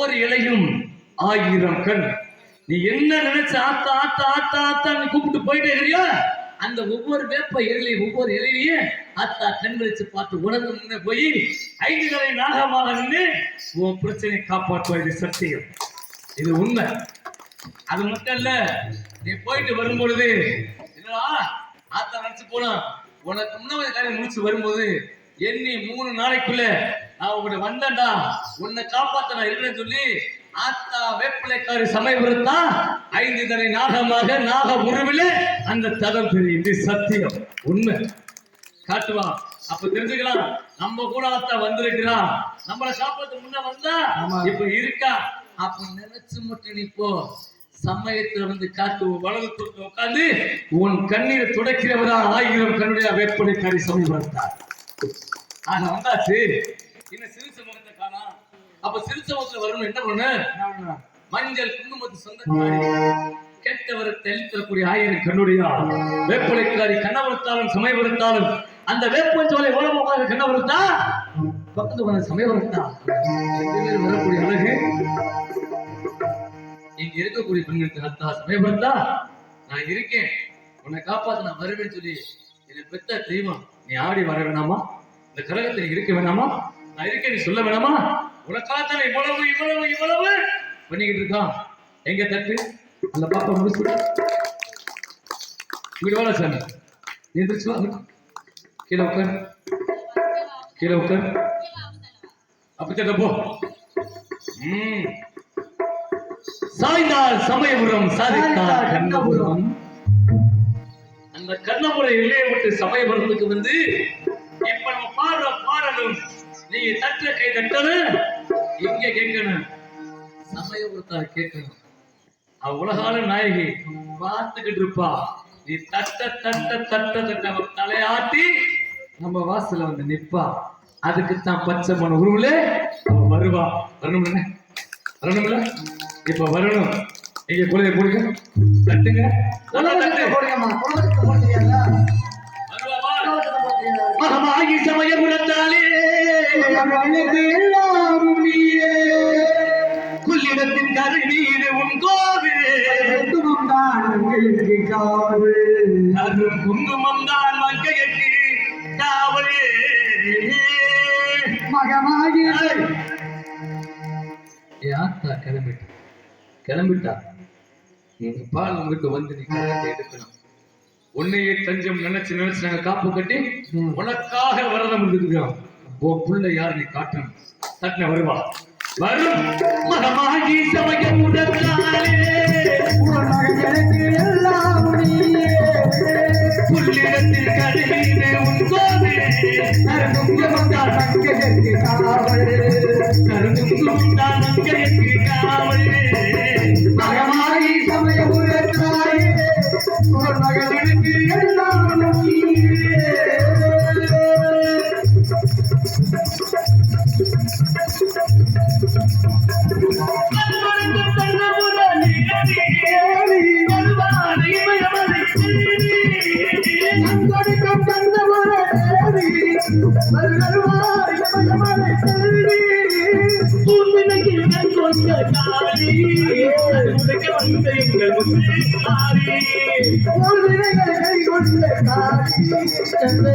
ஒவ்வொரு இலையும் ஆயிரம் கண். நீ என்ன நினைச்ச ஆத்தா ஆத்தா ஆத்தா ஆத்தான்னு கூப்பிட்டு போயிட்டே இருக்கிறியோ அந்த ஒவ்வொரு வேப்ப இலையிலையும் ஒவ்வொரு இலையிலையும் ஆத்தா கண் வச்சு பார்த்து உனக்கு நின்று போய் ஐந்து கலை நாகமாக நின்று உன் பிரச்சனையை காப்பாற்றுவது சத்தியம். இது உண்மை. அது மட்டும் இல்ல நீ போயிட்டு வரும்பொழுது என்னடா ஆத்தா நினைச்சு போனா உனக்கு முன்னாடி காரியம் முடிச்சு வரும்போது எண்ணி மூணு நாளைக்குள்ள நான் உங்கள்ட்ட வந்தேன்டா. உன்னை காப்பாத்த நான் இருக்கிறேன்னு சொல்லி ஆத்தா வேப்பிலைக்காரி சமயபுரத்தா ஐந்து தடவை நாகமாக நாக உருவிலே அந்த தடம் தெரியும். இது சத்தியம். உண்மை. காட்டுவா அப்ப தெரிஞ்சுக்கலாம். நம்ம கூட ஆத்தா வந்திருக்கிறா. நம்மளை காப்பாத்த முன்ன வந்தா இப்ப இருக்கா? அப்ப நினைச்சு மட்டும் நீ போ. சமயத்துல வந்து காத்து வலது பக்கம் உட்கார்ந்து உன் கண்ணீரை துடைக்கிறவரா ஆயிரம் கண்ணுடைய வேட்படை காரி ஆக வந்தாச்சு. இன்னும் சிறு சமூகத்தை காணா? அப்ப சிறு சமூகத்துல வரணும். என்ன பண்ணு? மஞ்சள் குங்குமத்து சொந்தக்காரி கெட்டவரை தெளித்தரக்கூடிய ஆயிரம் கண்ணுடைய வேப்பலைக்காரி கண்ணவரத்தாலும் சமயபுரத்தாலும் அந்த வேப்பஞ்சோலை ஓலமாக கண்ணவரத்தா பக்கத்து வர சமயபுரத்தா? வரக்கூடிய அழகு. இங்க இருக்கக்கூடிய பெண்களுக்கு அத்தா சமயபுரத்தா? நான் இருக்கேன். உன்னை காப்பாத்த நான் வருவேன்னு சொல்லி என்னை பெத்த தெய்வம். நீ ஆடி வர வேணாமா? இந்த கழகத்தில் நீ இருக்க வேணாமா? நான் இருக்கேன் நீ சொல்ல வேணாமா? உனக்காகத்தான் இவ்வளவு இவ்வளவு இவ்வளவு? பண்ணிக்கிட்டு இருக்கான். எங்க தட்டு? அந்த பாப்பா முடிச்சு இங்கிட்டு வாடா சாமி. எந்திரிச்சு கீழே உட்கார். கீழே உட்கார். தட்ட போ. ம். சாய்ந்தால் சமயபுரம் சாதித்தால் கண்ணபுரம். அந்த கண்ணபுரம் இல்லையை விட்டு சமயபுரத்துக்கு வந்து பாடலும் நீங்க தட்டுற கை தட்டணும் இங்க கேட்கணும். சமயபுரத்தார் கேட்கணும். அவ உலகால நாயகி பார்த்துக்கிட்டு இருப்பா. நீ தட்ட தட்ட தட்ட தட்ட தலையாட்டி நம்ம வாசல்ல வந்து நிப்பா. அதுக்கு தான் பச்சை மன உருவுல வருவா. வரணும்ல வரணும்ல இப்ப வரணும். நீங்க குழந்தை போடுங்க. தட்டுங்க. நல்லா தட்டு. வருவா கருநீர் உன் கோவில் அருள் குங்குமம் தான் மங்கையக்கு காவலே. யாத்தா கிளம்பிட்டா. கிளம்பிட்டா? உங்க பால் உங்களுக்கு வந்து நீ எடுக்கணும். உன்னையே தஞ்சம் நினைச்சு நினைச்சு நாங்க காப்பு கட்டி உனக்காக வரதம் இருக்கிறோம் உன் புள்ள யார் நீ காட்டணும்? தட்டின வருவா வரும் மகமாகி சமயம் உடற்றாலே புள்ளிடத்தில் கருவீடு உன் கோவில். கருங்குங்குமம் தான் மங்கையக்கு காவல். ஊர்வினைகள் கைகொண்ட காளி, தன்னை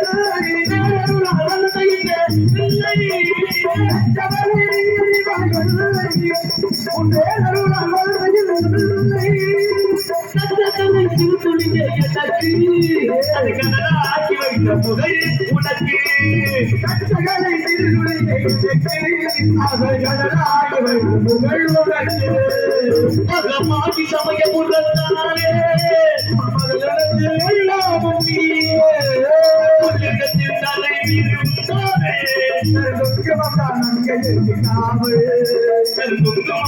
உன்றே அருளாமல் சமயம் Hey,